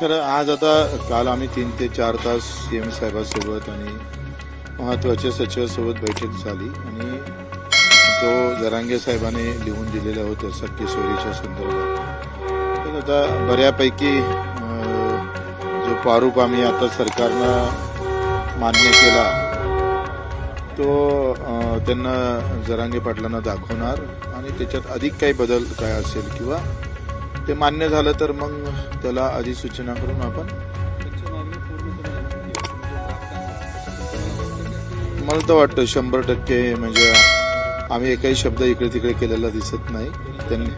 खरं आज आता काल आम्ही तीन ते चार तास सी एम साहेबांसोबत आणि महत्त्वाच्या सचिवासोबत बैठक झाली आणि जो जरांगे साहेबांनी लिहून दिलेला होता सत्य सोयीच्या संदर्भात. तर आता बऱ्यापैकी जो प्रारूप आम्ही आता सरकारनं मान्य केला तो त्यांना जरांगे पाटलांना दाखवणार आणि त्याच्यात अधिक काही बदल काय असेल किंवा ते मान्य झालं तर मग त्याला अधिसूचना करून आपण मला तर वाटतं शंभर टक्के म्हणजे आम्ही एकही शब्द इकडे तिकडे केलेला दिसत नाही. त्यांनी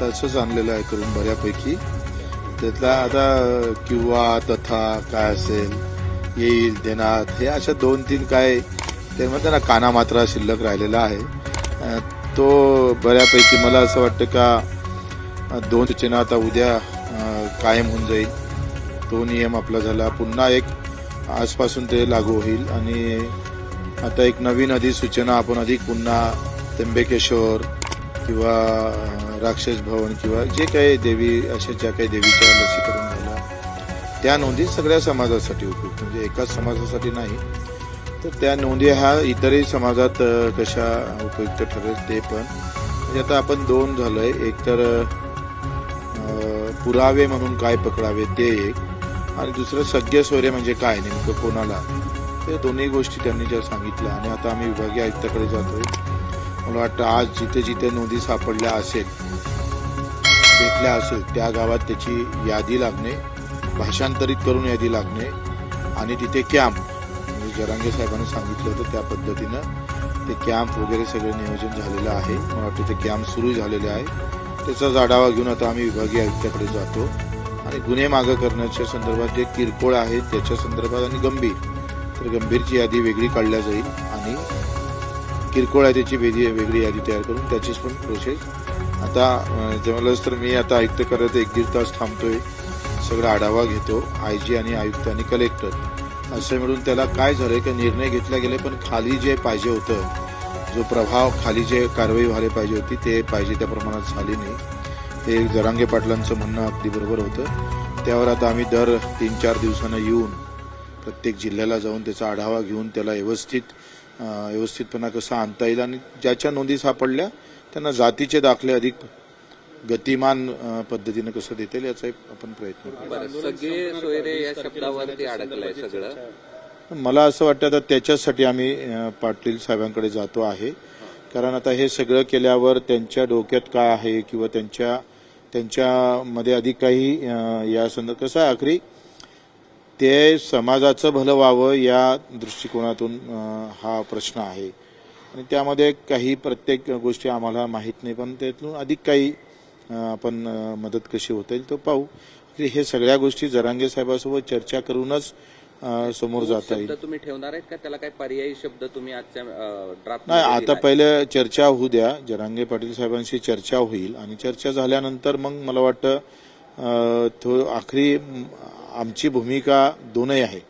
तसंच आणलेलं आहे करून बऱ्यापैकी. त्यातला आता किंवा तथा काय असेल येईल देणार हे अशा दोन तीन काय ते म्हणतात ना काना मात्रा शिल्लक राहिलेला आहे. तो बऱ्यापैकी मला असं वाटतं का दोन सूचना आता उद्या कायम होऊन जाईल. तो नियम आपला झाला. पुन्हा एक आजपासून ते लागू होईल. आणि आता एक नवीन अधिसूचना आपण अधिक पुन्हा त्र्यंबकेश्वर किंवा राक्षस भवन किंवा जे काही देवी अशा ज्या काही देवीच्या लसीकरण झालं त्या नोंदी सगळ्या समाजासाठी उपयुक्त. म्हणजे एकाच समाजासाठी नाही तर त्या नोंदी ह्या इतरही समाजात कशा उपयुक्त ठरेल ते पण. म्हणजे आता आपण दोन झालंय. एक तर पुरावे म्हणून काय पकडावे ते एक. आणि दुसरं सगळे सोयरे म्हणजे काय नेमकं कोणाला? ते दोन्ही गोष्टी त्यांनी ज्या सांगितल्या आणि आता आम्ही विभागीय आयुक्ताकडे जातोय. मला वाटतं आज जिथे जिथे नोंदी सापडल्या असेल भेटल्या असेल त्या गावात त्याची यादी लागणे भाषांतरित करून यादी लागणे आणि तिथे कॅम्प म्हणजे जरांगे साहेबांनी सांगितलं होतं त्या पद्धतीनं ते कॅम्प वगैरे सगळं नियोजन झालेलं आहे. मला वाटतं ते कॅम्प सुरू झालेले आहे. त्याचाच आढावा घेऊन आता आम्ही विभागीय आयुक्ताकडे जातो. आणि गुन्हे मागं करण्याच्या संदर्भात जे किरकोळ आहेत त्याच्या संदर्भात आणि गंभीर तर गंभीरची यादी वेगळी काढल्या जाईल आणि किरकोळ आहे त्याची वेगळी वेगळी यादी तयार करून त्याचीच पण प्रोसेस आता जमलंच तर मी आता आयुक्त करत एक दीड तास थांबतोय. सगळा आढावा घेतो आय जी आणि आयुक्त आणि कलेक्टर असं मिळून त्याला काय झालं की निर्णय घेतला गेले पण खाली जे पाहिजे होतं जो प्रभाव खाली जे कारवाई व्हायला पाहिजे होती ते पाहिजे त्या प्रमाणात झाली नाही. ते जरांगे पाटलांचं म्हणणं अगदी बरोबर होतं. त्यावर आता आम्ही दर तीन चार दिवसानं येऊन प्रत्येक जिल्ह्याला जाऊन त्याचा आढावा घेऊन त्याला व्यवस्थित व्यवस्थितपणा कसा आणता येईल आणि ज्याच्या नोंदी सापडल्या त्यांना जातीचे दाखले अधिक गतिमान पद्धतीनं कसं देता येईल याचा एक आपण प्रयत्न करू. सगळे सोयरे या शब्दावरती अडकलंय सगळं. मला असं वाटतं आता त्याच्याचसाठी आम्ही पाटील साहेबांकडे जातो आहे. कारण आता हे सगळं केल्यावर त्यांच्या डोक्यात काय आहे किंवा त्यांच्या त्यांच्यामध्ये अधिक काही या संदर्भात कसं आहे आखरी ते समाजाचं भलं व्हावं या दृष्टिकोनातून हा प्रश्न आहे. आणि त्यामध्ये काही प्रत्येक गोष्टी आम्हाला माहीत नाही पण त्यातून अधिक काही आपण मदत कशी होता येईल तो पाहू. हे सगळ्या गोष्टी जरांगे साहेबांसोबत चर्चा करूनच समोर जाता येईल. शब्द तुम्ही ठेवणार आहेत का? त्याला काही पर्यायी शब्द तुम्ही आजच्या ड्राफ्ट नाही आता पहिले चर्चा होऊ द्या. जरांगे पाटील साहेबांशी चर्चा होईल आणि चर्चा झाल्यानंतर मग मला वाटतं आखरी आमची भूमिका दोनही आहे.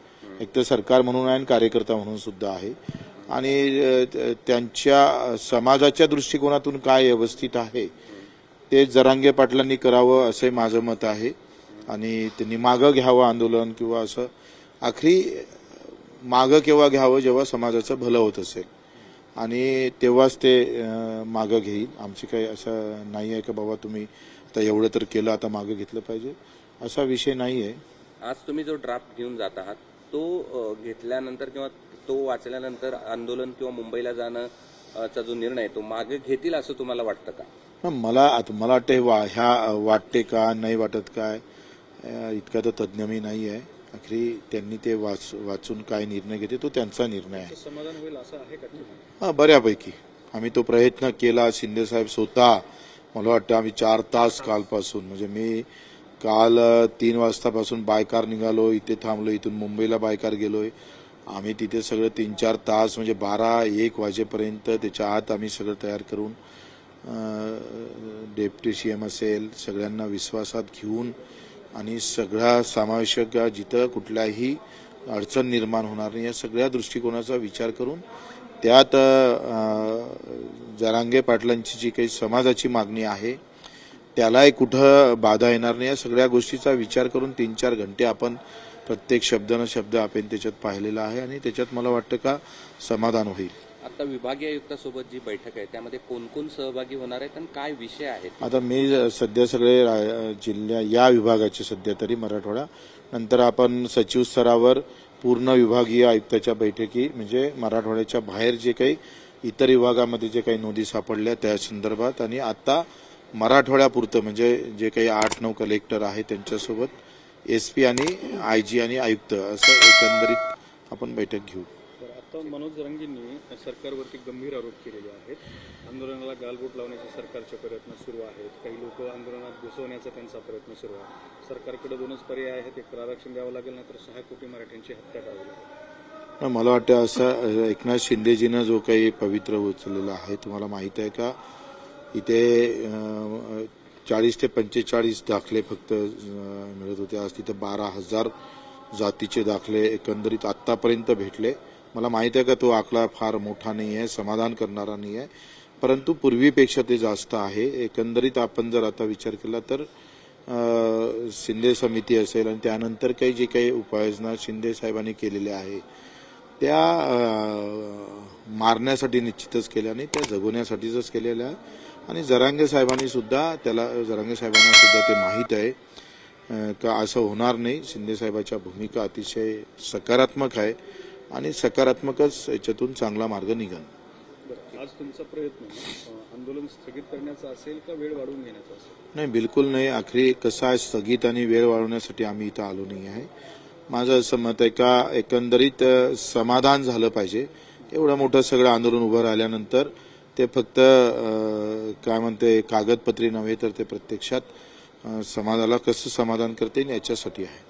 एक तर सरकार म्हणून आहे आणि कार्यकर्ता म्हणून सुद्धा आहे. आणि त्यांच्या समाजाच्या दृष्टिकोनातून काय व्यवस्थित आहे ते जरांगे पाटलांनी करावं असे माझं मत आहे. आणि त्यांनी मागं घ्यावं आंदोलन किंवा असं आखरी मागं केव्हा घ्यावं जेव्हा समाजाचं भलं होत असेल. आणि तेव्हाच ते मागं घेईल. आमची काही असं नाही आहे का बाबा तुम्ही आता एवढं तर केलं आता मागं घेतलं पाहिजे? असा विषय नाही आहे. आज तुम्ही जो ड्राफ्ट घेऊन जात आहात तो घेतल्यानंतर किंवा तो वाचल्यानंतर आंदोलन किंवा मुंबईला जाणं अ, चा जो निर्णय तो मागे घेतील असं तुम्हाला वाटतं का? मला मला वाटतं ह्या वाटते का नाही वाटत काय? इतका तर तज्ज्ञ मी नाही आहे. आखरी त्यांनी ते वाच वाचून काय निर्णय घेते तो त्यांचा निर्णय आहे. समाधान होईल असं आहे का हा बऱ्यापैकी. आम्ही तो प्रयत्न केला शिंदे साहेब स्वतः. मला वाटतं आम्ही चार तास कालपासून म्हणजे मी काल तीन वाजतापासून बायकार निघालो इथे थांबलो इथून मुंबईला बायकार गेलोय. आम्ही तिथे सगळं तीन चार तास म्हणजे बारा एक वाजेपर्यंत त्याच्या आत आम्ही सगळं तयार करून डेप्टी सी एम असेल सगळ्यांना विश्वासात घेऊन आणि सगळा समावेशक जिथं कुठल्याही अडचण निर्माण होणार नाही या सगळ्या दृष्टिकोनाचा विचार करून त्यात जरांगे पाटलांची जी काही समाजाची मागणी आहे त्यालाही कुठं बाधा येणार नाही या सगळ्या गोष्टीचा विचार करून तीन चार घंटे आपण प्रत्येक शब्दानं शब्द आपण त्याच्यात पाहिलेला आहे आणि त्याच्यात मला वाटतं का समाधान होईल. आता विभागीय आयुक्तासोबत जी बैठक आहे त्यामध्ये कोण कोण सहभागी होणार आहेत आणि काय विषय आहेत? आता मी सध्या सगळे रा- जिल्ह्या या विभागाचे सध्या तरी मराठवाडा. नंतर आपण सचिव स्तरावर पूर्ण विभागीय आयुक्ताच्या बैठकी म्हणजे मराठवाड्याच्या बाहेर जे काही इतर विभागामध्ये जे काही नोंदी सापडल्या त्या संदर्भात आणि आता मराठवाड्यापुरतं म्हणजे जे काही आठ नऊ कलेक्टर आहे त्यांच्यासोबत एस पी आणि आय जी आणि आयुक्त असं एकंदरीत आपण बैठक घेऊ. आता मनोज रंगींनी सरकारवरती गंभीर आरोप केलेले आहेत. आंदोलनाला गालबोट लावण्याचे सरकारचे प्रयत्न सुरू आहेत. काही लोक आंदोलनात घुसवण्याचा त्यांचा प्रयत्न सुरू आहे. सरकारकडे दोनच पर्याय आहेत. एक आरक्षण द्यावं लागेल नाहीतर सहा कोटी मराठ्यांची हत्या करावी लागेल. मला वाटतं असं एकनाथ शिंदेजीनं जो काही पवित्र उचललेला आहे तुम्हाला माहीत आहे का? इथे चाळीस ते पंचेचाळीस दाखले फक्त मिळत होते. आज तिथे बारा हजार जातीचे दाखले एकंदरीत आतापर्यंत भेटले. मला माहीत आहे का तो आकडा फार मोठा नाही आहे समाधान करणारा नाही आहे. परंतु पूर्वीपेक्षा ते जास्त आहे. एकंदरीत आपण जर आता विचार केला तर शिंदे समिती असेल आणि त्यानंतर काही जे काही उपाययोजना शिंदे साहेबांनी केलेल्या आहे त्या मारण्यासाठी निश्चितच केल्या नाही त्या जगवण्यासाठीच केलेल्या. आहे आणि जरांगे साहेबांनी सुद्धा त्याला जरांगे साहेबांना सुद्धा ते माहीत आहे का असं होणार नाही. शिंदे साहेबाच्या भूमिका अतिशय सकारात्मक आहे. आणि सकारात्मकच याच्यातून चांगला मार्ग निघाल. आज तुमचा प्रयत्न आंदोलन स्थगित करण्याचा असेल का वेळ वाढवून घेण्याचा असेल? नाही बिलकुल नाही. आखरी कसं आहे स्थगित आणि वेळ वाढवण्यासाठी आम्ही इथं आलो नाही आहे. माझं असं मत आहे का एकंदरीत समाधान झालं पाहिजे. एवढं मोठं सगळं आंदोलन उभं राहिल्यानंतर ते फक्त काय म्हणते कागदपत्री नव्हे तर ते प्रत्यक्षात समाजाला कसं समाधान करते याच्यासाठी आहे.